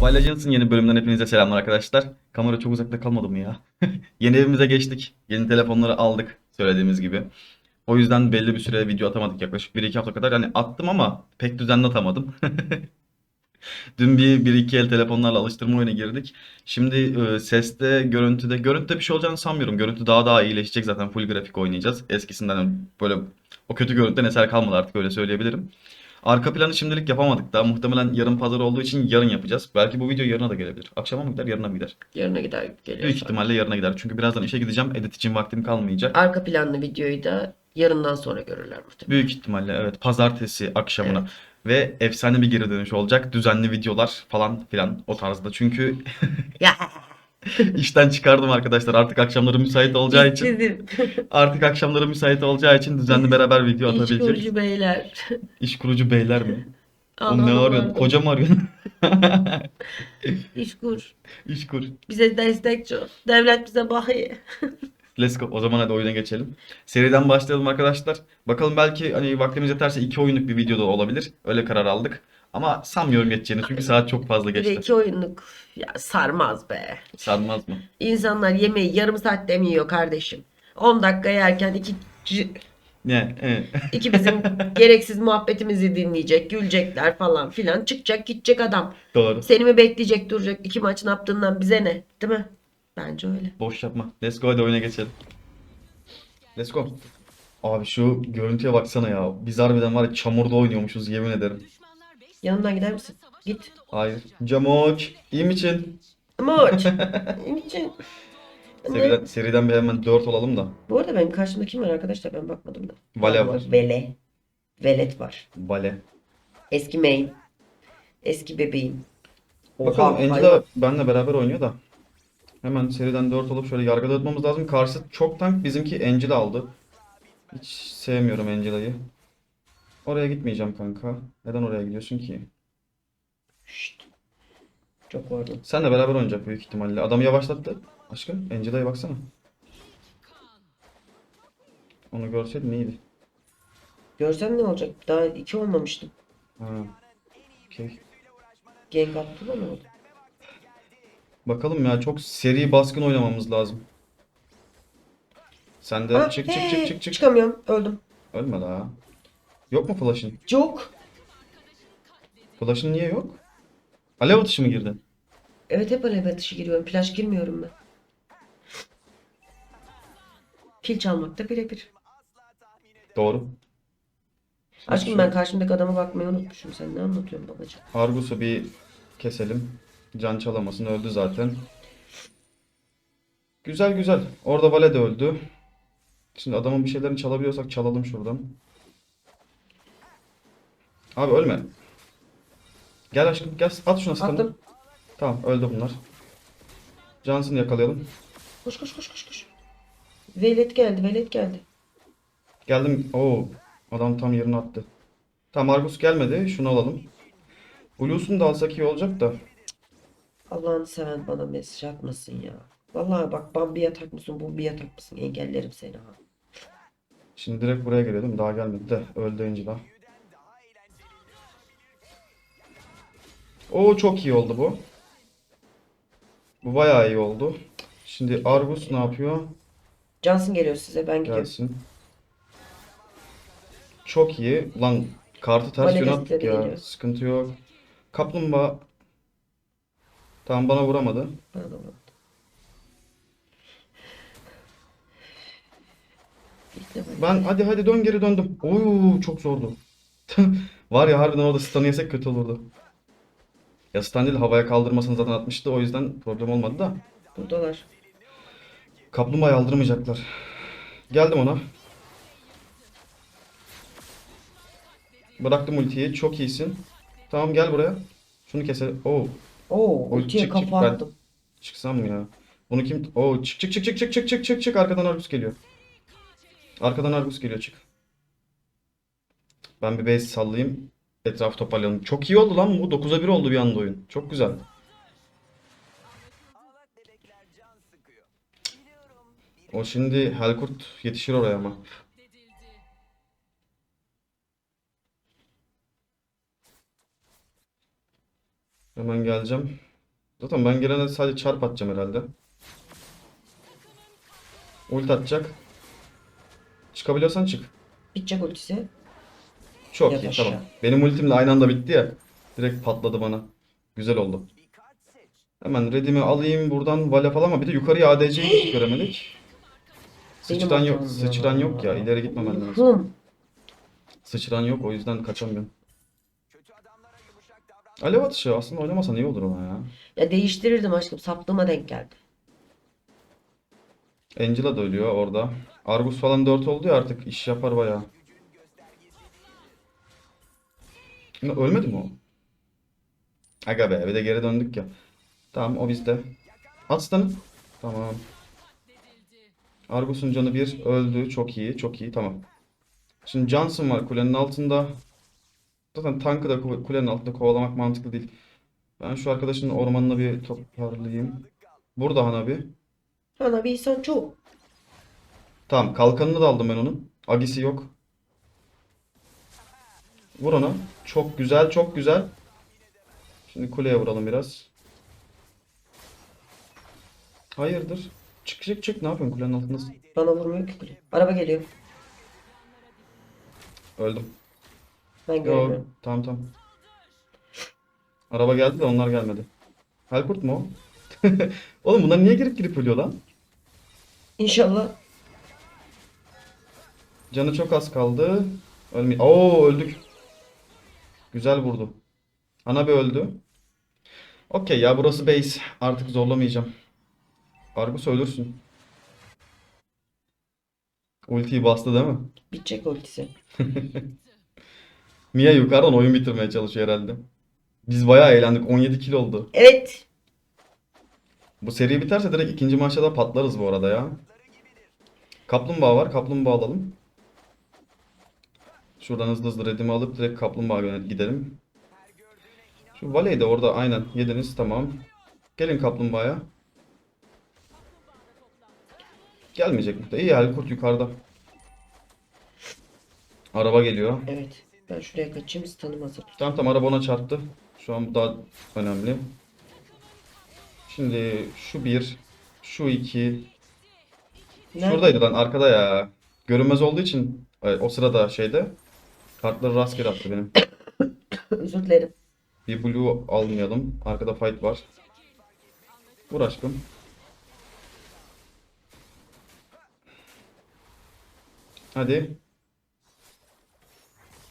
Mobile Legends'ın yeni bölümünden hepinize selamlar arkadaşlar. Kamera çok uzakta kalmadı mı ya? Yeni evimize geçtik. Yeni telefonları aldık söylediğimiz gibi. O yüzden belli bir süre video atamadık yaklaşık 1-2 hafta kadar. Hani attım ama pek düzenli atamadım. Dün bir, bir iki el telefonlarla alıştırma oyuna girdik. Şimdi e, seste, görüntüde, görüntüde bir şey olacağını sanmıyorum. Görüntü daha daha iyileşecek zaten full grafik oynayacağız. Eskisinden böyle o kötü görüntüden eser kalmadı artık öyle söyleyebilirim. Arka planı şimdilik yapamadık daha. Muhtemelen yarın pazar olduğu için yarın yapacağız. Belki bu video yarına da gelebilir. Akşama mı gider, yarına mı gider? Yarına gider geliyor. Büyük ihtimalle yarına gider. Çünkü birazdan işe gideceğim. Edit için vaktim kalmayacak. Arka planlı videoyu da yarından sonra görürler muhtemelen. Büyük ihtimalle evet. Pazartesi akşamına. Evet. Ve efsane bir geri dönüş olacak. Düzenli videolar falan filan o tarzda. Çünkü işten çıkardım arkadaşlar. Artık akşamları müsait olacağı için. işsizim. Artık akşamları müsait olacağı için düzenli beraber video atabileceğiz. İşkurucu beyler. İş kurucu beyler mi? Anam ne arıyorsun? Koca mı arıyorsun? İşkur. İş kur. Bize destekçi ol. Devlet bize bakıyor. Let's go. O zaman hadi oyuna geçelim. Seriden başlayalım arkadaşlar. Bakalım belki hani vaktimiz yeterse iki oyunluk bir video da olabilir. Öyle karar aldık. Ama sanmıyorum geçeceğini çünkü saat çok fazla Bir de geçti. iki oyunluk. Ya sarmaz be. Sarmaz mı? İnsanlar yemeği yarım saatte mi yiyor kardeşim? 10 dakika yerken iki c- Ne? Evet. iki bizim gereksiz muhabbetimizi dinleyecek, gülecekler falan filan. Çıkacak gidecek adam. Doğru. Seni mi bekleyecek duracak? İki maç ne yaptığından bize ne? Değil mi? Bence öyle. Boş yapma. Let's go hadi oyuna geçelim. Let's go. Abi şu görüntüye baksana ya. Biz harbiden var ya çamurda oynuyormuşuz yemin ederim. Yanımdan gider misin? Git. Hayır. Camoç. iyi misin? Moç. için. Seriden, seriden bir hemen 4 olalım da. Bu arada benim karşımda kim var arkadaşlar ben bakmadım da. Vale var. Vele. Velet var. Bale. Eski main. Eski bebeğim. Bakalım Oha, Angela benle beraber oynuyor da. Hemen seriden 4 olup şöyle yargı dağıtmamız lazım. Karşı çok tank bizimki Angela aldı. Hiç sevmiyorum Angela'yı. Oraya gitmeyeceğim kanka. Neden oraya gidiyorsun ki? Şşt. Çok vardı. Senle beraber oynayacak büyük ihtimalle. Adamı yavaşlattı. Aşkım Angela'ya baksana. Onu görseydin iyiydi. Görsen ne olacak? Daha iki olmamıştım. Ha. Okey. Gank attı da ne oldu? Bakalım ya çok seri baskın oynamamız lazım. Sen de Ah, çık çık hey, çık çık çık. Çıkamıyorum. Öldüm. Ölme daha. Yok mu flash'ın? Çok. Flash'ın niye yok? Alev atışı mı girdin? Evet hep alev atışı giriyorum. Flash girmiyorum ben. Pil çalmakta birebir. Doğru. Aşkım ben karşımdaki adama bakmayı unutmuşum. Sen ne anlatıyorsun babacığım? Argus'u bir keselim. Can çalamasın öldü zaten. Güzel güzel. Orada Vale de öldü. Şimdi adamın bir şeylerini çalabiliyorsak çalalım şuradan. Abi ölme. Gel aşkım gel at şuna stun'ı. Attım. Tamam öldü bunlar. Johnson'ı yakalayalım. Koş koş koş koş koş. Velet geldi, velet geldi. Geldim. Oo, adam tam yerine attı. Tamam Argus gelmedi. Şunu alalım. Blues'unu da alsak iyi olacak da. Allah'ını seven bana mesaj atmasın ya. Vallahi bak Bambi yatak mısın, bu bir yatak mısın? Engellerim seni ha. Şimdi direkt buraya geliyordum. Daha gelmedi de. Öldü Angela. Oo çok iyi oldu bu. Bu bayağı iyi oldu. Şimdi Argus ne yapıyor? Johnson geliyor size, ben gidiyorum. Gelsin. Çok iyi. Lan kartı ters yöne desteği attık ya. geliyor. Sıkıntı yok. Kaplumbağa. Tamam bana vuramadı. Bana da defa. Ben hadi hadi dön geri döndüm. Oo çok zordu. Var ya harbiden orada stun yesek kötü olurdu. Ya stun değil havaya kaldırmasını zaten atmıştı o yüzden problem olmadı da. Buradalar. Kaplumbağayı aldırmayacaklar. Geldim ona. Bıraktım ultiyi. Çok iyisin. Tamam gel buraya. Şunu keselim. Oo Oo, ultiye kafa attım. çıksam mı ya? Bunu kim? Oo çık çık çık çık çık çık çık çık çık arkadan Argus geliyor. Arkadan Argus geliyor çık. Ben bir base sallayayım. Etrafı toparlayalım. Çok iyi oldu lan bu. 9'a 1 oldu bir anda oyun. Çok güzel. O şimdi Helkurt yetişir oraya ama. Hemen geleceğim. Zaten ben gelene sadece çarp atacağım herhalde. Ult atacak. Çıkabiliyorsan çık. Bitecek ultisi. Çok Yat iyi aşağı. tamam. Benim ultimle aynı anda bitti ya. Direkt patladı bana. Güzel oldu. Hemen redimi alayım buradan Vale falan ama bir de yukarıya ADC'yi hiç göremedik. Sıçran yok, sıçran yok ya. İleri gitmemen lazım. Hım. Sıçran yok o yüzden kaçamıyorum. Alev atışı aslında oynamasan iyi olur ama ya. Ya değiştirirdim aşkım. Saplığıma denk geldi. Angela da ölüyor orada. Argus falan 4 oldu ya artık iş yapar bayağı. Ne, Ölmedi mi o? Aga be bir de geri döndük ya. Tamam o bizde. Stun'ı. Tamam. Argus'un canı bir öldü. Çok iyi çok iyi tamam. Şimdi Johnson var kulenin altında. Zaten tankı da ku- kulenin altında kovalamak mantıklı değil. Ben şu arkadaşın ormanına bir toparlayayım. Burada Hanabi. Hana bir insan çok. Tamam kalkanını da aldım ben onun. Agisi yok. Vur ona. Çok güzel çok güzel. Şimdi kuleye vuralım biraz. Hayırdır? Çık çık çık ne yapıyorsun kulenin altındasın? Bana vurmuyor ki kule. Araba geliyor. Öldüm. Ben Yok göremiyorum. tamam tamam. Araba geldi de onlar gelmedi. Helkurt mu o? Oğlum bunlar niye girip girip ölüyor lan? İnşallah. Canı çok az kaldı. Ölme. Oo öldük. Güzel vurdu. Hanabi öldü. Okey ya burası base. Artık zorlamayacağım. Argus ölürsün. Ultiyi bastı değil mi? Bitecek ultisi. Mia yukarıdan oyun bitirmeye çalışıyor herhalde. Biz bayağı eğlendik. 17 kill oldu. Evet. Bu seri biterse direkt ikinci maçta da patlarız bu arada ya. Kaplumbağa var. Kaplumbağa alalım. Şuradan hızlı hızlı redimi alıp direkt kaplumbağa yönet gidelim. Şu Vale'yi de orada aynen yediniz tamam. Gelin kaplumbağaya. Gelmeyecek mi? İyi Helkurt yukarıda. Araba geliyor. Evet. Ben şuraya kaçayım. Stun'ım hazır. Tamam tamam araba ona çarptı. Şu an bu daha önemli. Şimdi şu bir, şu iki, Nerede? Şuradaydı lan arkada ya. Görünmez olduğu için o sırada şeyde kartları rastgele attı benim. Özür dilerim. Bir blue almayalım. Arkada fight var. Vur aşkım. Hadi.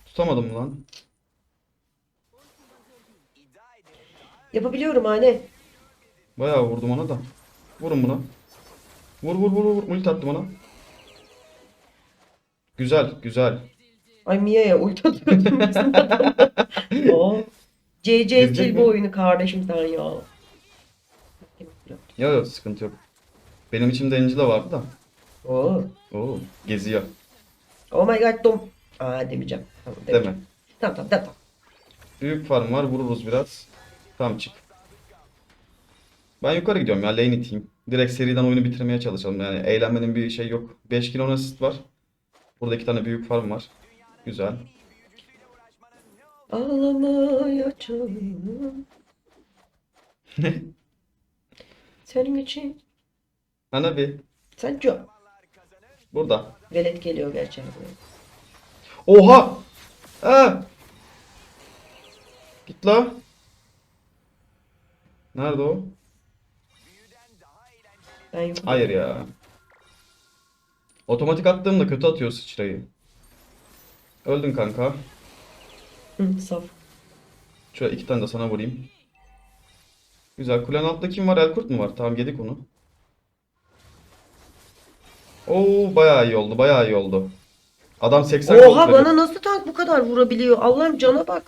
Tutamadım lan. Yapabiliyorum anne. Bayağı vurdum ona da. Vurun buna. Vur vur vur vur. Ulti attım ona. Güzel güzel. Ay Mia'ya ulti atıyordum. bizim adamla. Oo. CC mi? bu oyunu kardeşim sen ya. Ya yok sıkıntı yok. Benim içimde Angela vardı da. Oo. Oo geziyor. Oh my god dom. Aa demeyeceğim. Tamam Deme. demeyeceğim. Tamam tamam tamam. tamam. Büyük farm var vururuz biraz. Tamam çık. Ben yukarı gidiyorum ya lane iteyim. Direkt seriden oyunu bitirmeye çalışalım yani eğlenmenin bir şey yok. 5 kilo asist var. Burada iki tane büyük farm var. Güzel. Ağlamaya çalıyorum. Senin için. Ana bir Sen çok. burada. Velet geliyor abi. Oha! Ha! Git la. Nerede o? Ben. Hayır ya. Otomatik attığımda kötü atıyor sıçrayı. Öldün kanka. Hı, saf. Şöyle iki tane de sana vurayım. Güzel. Kulenin altında kim var? Elkurt mu var? Tamam yedik onu. Oo bayağı iyi oldu. Bayağı iyi oldu. Adam 80 Oha bana nasıl tank bu kadar vurabiliyor? Allah'ım cana bak.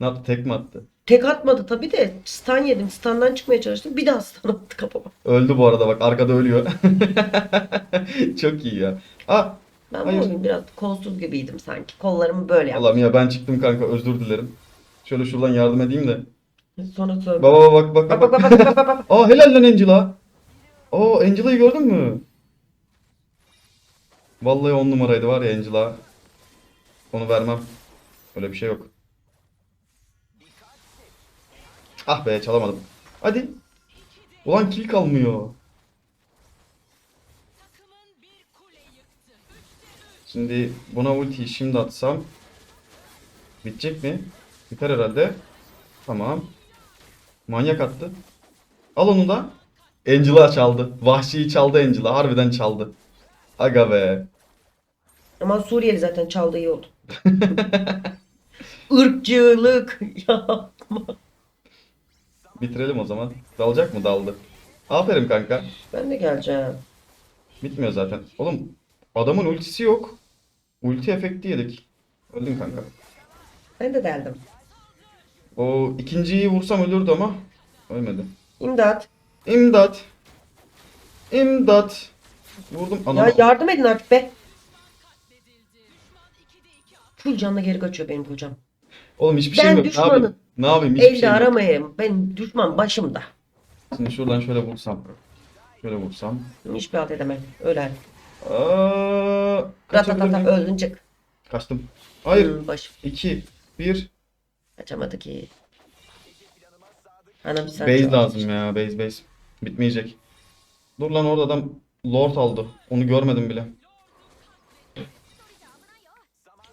Ne yaptı? Tek mi attı? Tek atmadı tabii de stun yedim. Stun'dan çıkmaya çalıştım. Bir daha stun attı kafama. Öldü bu arada bak. Arkada ölüyor. Çok iyi ya. Ah! Ben Hayır. bu oyun biraz kolsuz gibiydim sanki. Kollarımı böyle yaptım. Allah'ım ya ben çıktım kanka. Özür dilerim. Şöyle şuradan yardım edeyim de. Sonra sonra. Baba bak bak Bak bak bak bak. bak bak bak. Aa helal lan Angela. Aa Angela'yı gördün mü? Vallahi on numaraydı var ya Angela. Onu vermem. Öyle bir şey yok. Ah be çalamadım. Hadi. Ulan kill kalmıyor. Şimdi buna ultiyi şimdi atsam bitecek mi? Biter herhalde. Tamam. Manyak attı. Al onu da. Angela çaldı. Vahşiyi çaldı Angela. Harbiden çaldı. Aga be. Ama Suriyeli zaten çaldığı iyi oldu. Irkçılık yapma. Bitirelim o zaman. Dalacak mı? Daldı. Aferin kanka. Ben de geleceğim. Bitmiyor zaten. Oğlum adamın ultisi yok. Ulti efekti yedik. Öldün kanka. Ben de deldim. O ikinciyi vursam ölürdü ama ölmedi. İmdat. İmdat. İmdat. Vurdum. Ya Anam. yardım edin artık be. Full canla geri kaçıyor benim kocam. Oğlum hiçbir Ben şey yok. Ne düşmanım. yapayım? Ne yapayım? Hiçbir Elde şey yok. aramayayım. Ben düşman başımda. Şimdi şuradan şöyle vursam. Şöyle vursam. Hiçbir halt edemem. Öler. Aa, kaçabilir Ratatata miyim? öldün çık. Kaçtım. Hayır. Hmm, baş. 2 1 Kaçamadı ki. Anam sen Base lazım ya. Base base. Bitmeyecek. Dur lan orada adam Lord aldı. Onu görmedim bile.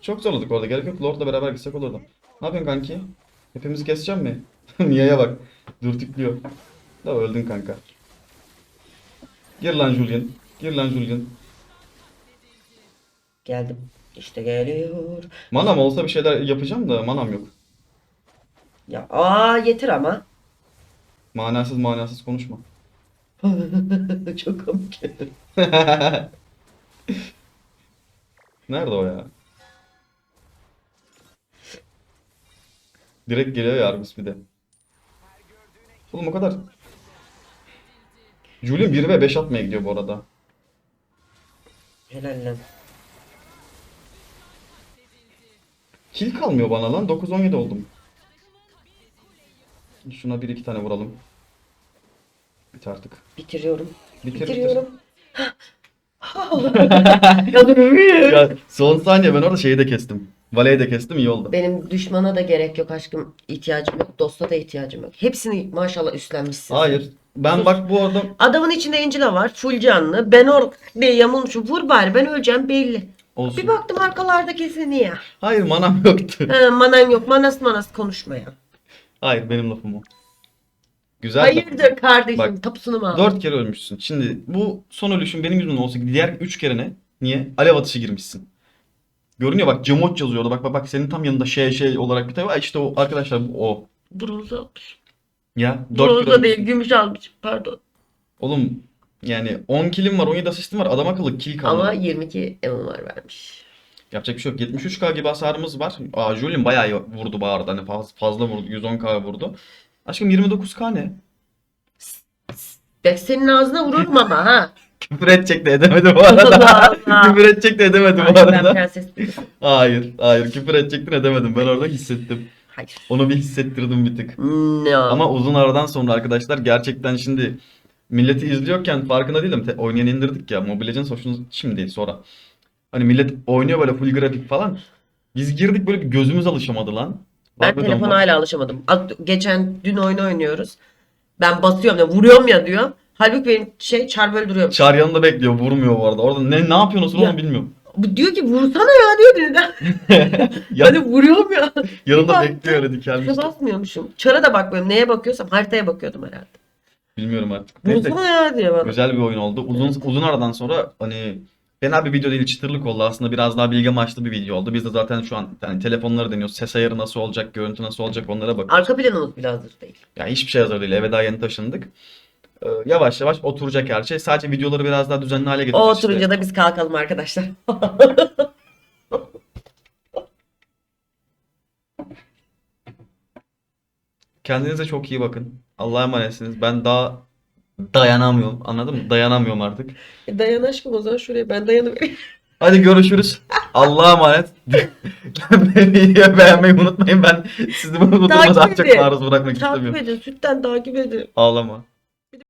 Çok zorladık orada. Gerek yok. Lord'la beraber gitsek olurdu. Ne yapıyorsun kanki? Hepimizi keseceğim mi? Niye'ye bak. Dürtüklüyor. Da öldün kanka. Gir lan Julian. Gir lan Julian. Geldim. İşte geliyor. Manam olsa bir şeyler yapacağım da manam yok. Ya aa yeter ama. Manasız manasız konuşma. çok komik. Nerede o ya? Direkt geliyor ya bir de. Oğlum o kadar. Julian 1 ve 5 atmaya gidiyor bu arada. Helal lan. Kill kalmıyor bana lan. 9-17 oldum. Şuna 1-2 tane vuralım. Bit artık. Bitiriyorum. Bitir bitir. Bitiriyorum. Yanıyorum. Ya son saniye ben orada şeyi de kestim. Valeyi de kestim iyi oldu. Benim düşmana da gerek yok aşkım. İhtiyacım yok. Dosta da ihtiyacım yok. Hepsini maşallah üstlenmişsin. Hayır. Ben Sus. bak bu adam Adamın içinde Angela var. Full canlı. Ben or diye yamulmuşum. Vur bari ben öleceğim belli. Olsun. Bir baktım arkalarda kesiniyor. Hayır manam yoktu. He, manan yok. Manas manas konuşma ya. Hayır benim lafım o. Güzel. Hayırdır kardeşim? Bak, Tapusunu mu aldın? Dört kere ölmüşsün. Şimdi bu son ölüşün benim yüzümden olsa diğer üç kere ne? Niye? Alev atışı girmişsin. Görünüyor bak Cemoç yazıyordu. Bak bak bak senin tam yanında şey şey olarak bir tane var. İşte o arkadaşlar bu o. Bronz almış. Ya dört kere Bronz değil gümüş almış. Pardon. Oğlum yani 10 kilim var 17 asistim var. Adam akıllı kill kalmadı. Ama 22 MMR vermiş. Yapacak bir şey yok. 73k gibi hasarımız var. Aa Julian bayağı iyi vurdu bu arada. Hani faz- fazla vurdu. 110k vurdu. Aşkım 29k ne? Ben senin ağzına vururum ama ha. Küfür edecek de edemedi bu arada. Küfür edecek de edemedi bu Ay, ben arada. prenses değilim. Hayır, hayır küfür edecektin edemedim. Ben orada hissettim. Hayır. Onu bir hissettirdim bir tık. No. Ama uzun aradan sonra arkadaşlar gerçekten şimdi milleti izliyorken farkında değilim. Te- oynayan indirdik ya. Mobile Legends hoşunuz şimdi değil sonra. Hani millet oynuyor böyle full grafik falan. Biz girdik böyle bir gözümüz alışamadı lan. Ben Harbiden telefona bak- hala alışamadım. Geçen dün oyun oynuyoruz. Ben basıyorum ya vuruyorum ya diyor. Halbuki benim şey çar böyle duruyor. Çağır yanında bekliyor vurmuyor bu arada. Orada ne ne yapıyorsunuz Ya. onu bilmiyorum. Bu diyor ki vursana ya diyor neden? Ya, Hani vuruyorum ya. yanında bekliyor öyle dikelmiş. Tuşa basmıyormuşum. Çara da bakmıyorum. Neye bakıyorsam haritaya bakıyordum herhalde. Bilmiyorum artık. Neyse. Vursana ya diye bana. Güzel bir oyun oldu. Uzun uzun aradan sonra hani fena bir video değil çıtırlık oldu. Aslında biraz daha bilgi amaçlı bir video oldu. Biz de zaten şu an yani telefonları deniyoruz. Ses ayarı nasıl olacak, görüntü nasıl olacak onlara bakıyoruz. Arka planımız bile hazır değil. Yani hiçbir şey hazır değil. Eve daha yeni taşındık. Ee, yavaş yavaş oturacak her şey. Sadece videoları biraz daha düzenli hale O getireceğiz işte. oturunca da biz kalkalım arkadaşlar. Kendinize çok iyi bakın. Allah'a emanetsiniz. Ben daha dayanamıyorum. Anladın mı? Dayanamıyorum artık. E dayan aşkım o zaman şuraya ben dayanıvereyim. Hadi görüşürüz. Allah'a emanet. Videoyu beğenmeyi unutmayın. Ben sizi bu duruma Takip daha çok edin. maruz bırakmak Takip istemiyorum. edin. Sütten takip edin. Ağlama.